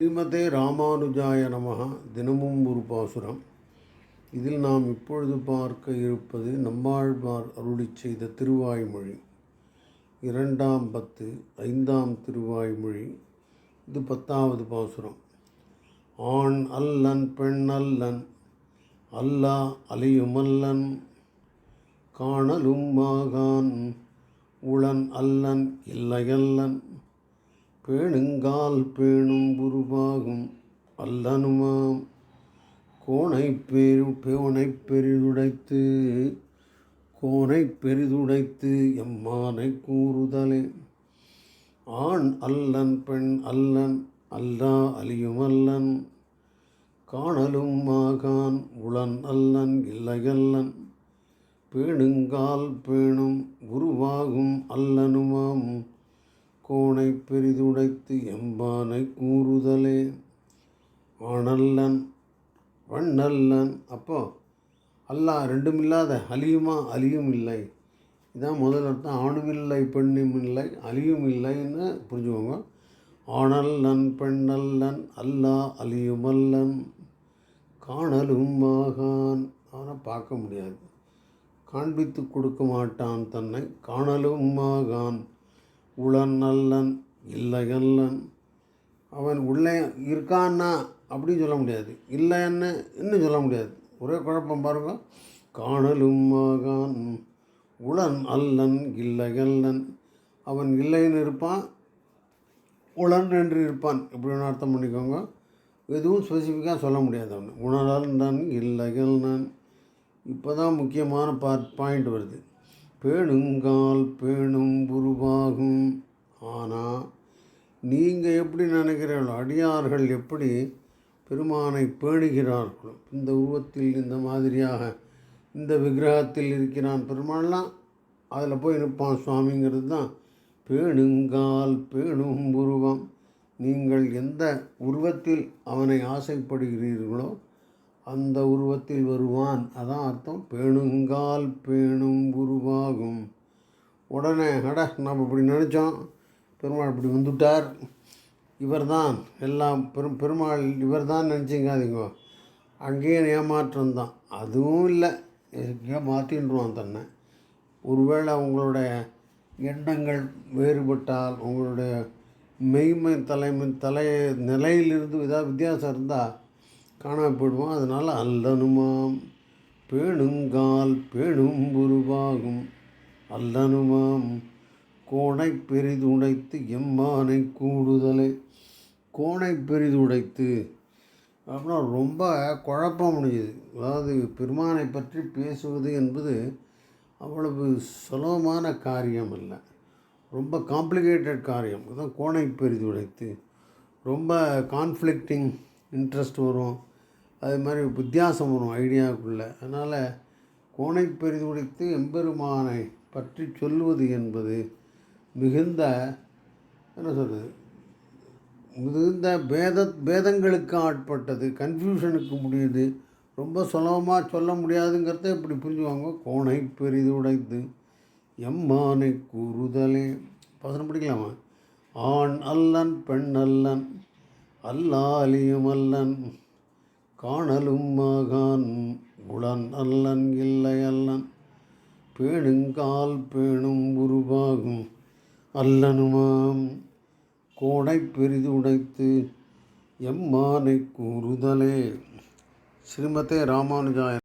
ஸ்ரீமதே ராமானுஜாய நமக தினமும் ஒரு பாசுரம். இதில் நாம் இப்பொழுது பார்க்க இருப்பது நம்மாழ்வார் அருளி செய்த திருவாய்மொழி. இரண்டாம் பத்து ஐந்தாம் திருவாய்மொழி. இது பத்தாவது பாசுரம். ஆண் அல்லன் பெண் அல்லன் அல்லா அலியுமல்லன் காணலும் மாகான் உளன் அல்லன் இல்லையல்லன். பேணுங்கால் பேணும் உருவாகும் அல்லனுமாம். கோணை பெரு பேனை பெரிதுடைத்து கோனை பெரிதுடைத்து எம்மானை கூறுதலே. ஆண் அல்லன் பெண் அல்லன் அல்லா அலியுமல்லன் காணலும் மாகான் உளன் அல்லன் இல்லையல்லன் பேணுங்கால் பேணும் உருவாகும் அல்லனுமாம். கோணை பெரிதுடைத்து எம்பானை கூறுதலே. வணல்லன் வண்ணல்லன் அப்போ அல்லாஹ் ரெண்டும் இல்லாத அலியுமா அலியும் இல்லை இதான் முதல் அர்த்தம். ஆணும் இல்லை பெண்ணும் இல்லை அலியும் இல்லைன்னு புரிஞ்சுக்கோங்க. ஆணல்லன் பெண்ணல்லன் அல்லா அலியுமல்லன் காணலும் மாகான் அவனை பார்க்க முடியாது. காண்பித்து கொடுக்க மாட்டான் தன்னை. காணலும் மாகான் உளன் அல்லன் இல்லையல்லன். அவன் உள்ளே இருக்கான்னா அப்படின்னு சொல்ல முடியாது. இல்லைன்னு இன்னும் சொல்ல முடியாது. ஒரே குழப்பம் பாருங்க. காணலும் மகான் உளன் அல்லன் இல்லையல்லன். அவன் இல்லைன்னு இருப்பான் உளன் என்று இருப்பான். இப்படின்னு அர்த்தம் பண்ணிக்கோங்க. எதுவும் ஸ்பெசிஃபிக்காக சொல்ல முடியாது அவன். உணரல்தான் இல்லையல்லன். இப்போ தான் முக்கியமான பார்ட் பாயிண்ட் வருது. பேணுங்கால் பேணும் உருவாகும். ஆனால் நீங்கள் எப்படி நினைக்கிறீர்களோ அடியார்கள் எப்படி பெருமானை பேணுகிறார்களோ இந்த உருவத்தில் இந்த மாதிரியாக இந்த விக்கிரகத்தில் இருக்கிறான் பெருமாள்லாம் அதில் போய் நிற்பான் சுவாமிங்கிறது தான் பேணுங்கால் பேணும் உருவம். நீங்கள் எந்த உருவத்தில் அவனை ஆசைப்படுகிறீர்களோ அந்த உருவத்தில் வருவான். அதான் அர்த்தம். பேணுங்கால் பேணும் உருவாகும். உடனே அட நம்ம இப்படி நினச்சோம். பெருமாள் இப்படி வந்துட்டார். இவர்தான் எல்லாம் பெரும் பெருமாள் இவர் தான் நினச்சிங்காதீங்க அங்கேயும் ஏமாற்றம் தான். அதுவும் இல்லை. எங்கேயோ மாற்றின்றான் தன்னை. ஒருவேளை உங்களுடைய எண்ணங்கள் வேறுபட்டால் உங்களுடைய மெய்மை தலைமை தலை நிலையிலிருந்து ஏதாவது வித்தியாசம் இருந்தால் காணாமல் போயிடுவோம் அதனால் அல்லனுமாம் பேணுங்கால் பேணும் உருவாகும். அல்லனுமாம் கோணை பெரிதுடைத்து எம்மானை கூடுதலை. கோணை பெரிதுடைத்து அப்படின்னா ரொம்ப குழப்பம் முடியுது அதாவது பெருமானை பற்றி பேசுவது என்பது அவ்வளவு சுலபமான காரியம் இல்லை ரொம்ப காம்ப்ளிகேட்டட் காரியம். அதான் கோணை பெரிதுடைத்து ரொம்ப கான்ஃப்ளிக்டிங் இன்ட்ரெஸ்ட் வரும். அது மாதிரி வித்தியாசம் வரும் ஐடியாவுக்குள்ளே. அதனால் கோணை பெரிதுடைத்து எம்பெருமானை பற்றி சொல்லுவது என்பது மிகுந்த என்ன சொல்கிறது மிகுந்த பேத பேதங்களுக்கு ஆட்பட்டது கன்ஃபியூஷனுக்கு முடியுது ரொம்ப சுலபமாக சொல்ல முடியாதுங்கிறத இப்படி புரிஞ்சுவாங்க? கோணை பெரிதுடைத்து எம்மானை கூறுதலே. பசனம் பிடிக்கலாமா? ஆண் அல்லன் பெண் அல்லன். அல்லாலியும் அல்லன் காணலும் மகான் உளன் அல்லன் இல்லை அல்லன். பேணுங்கால் பேணும் உருவாகும் அல்லனுமாம். கோடை பெரிது உடைத்து எம்மானை கூறுதலே. ஸ்ரீமதே ராமானுஜாய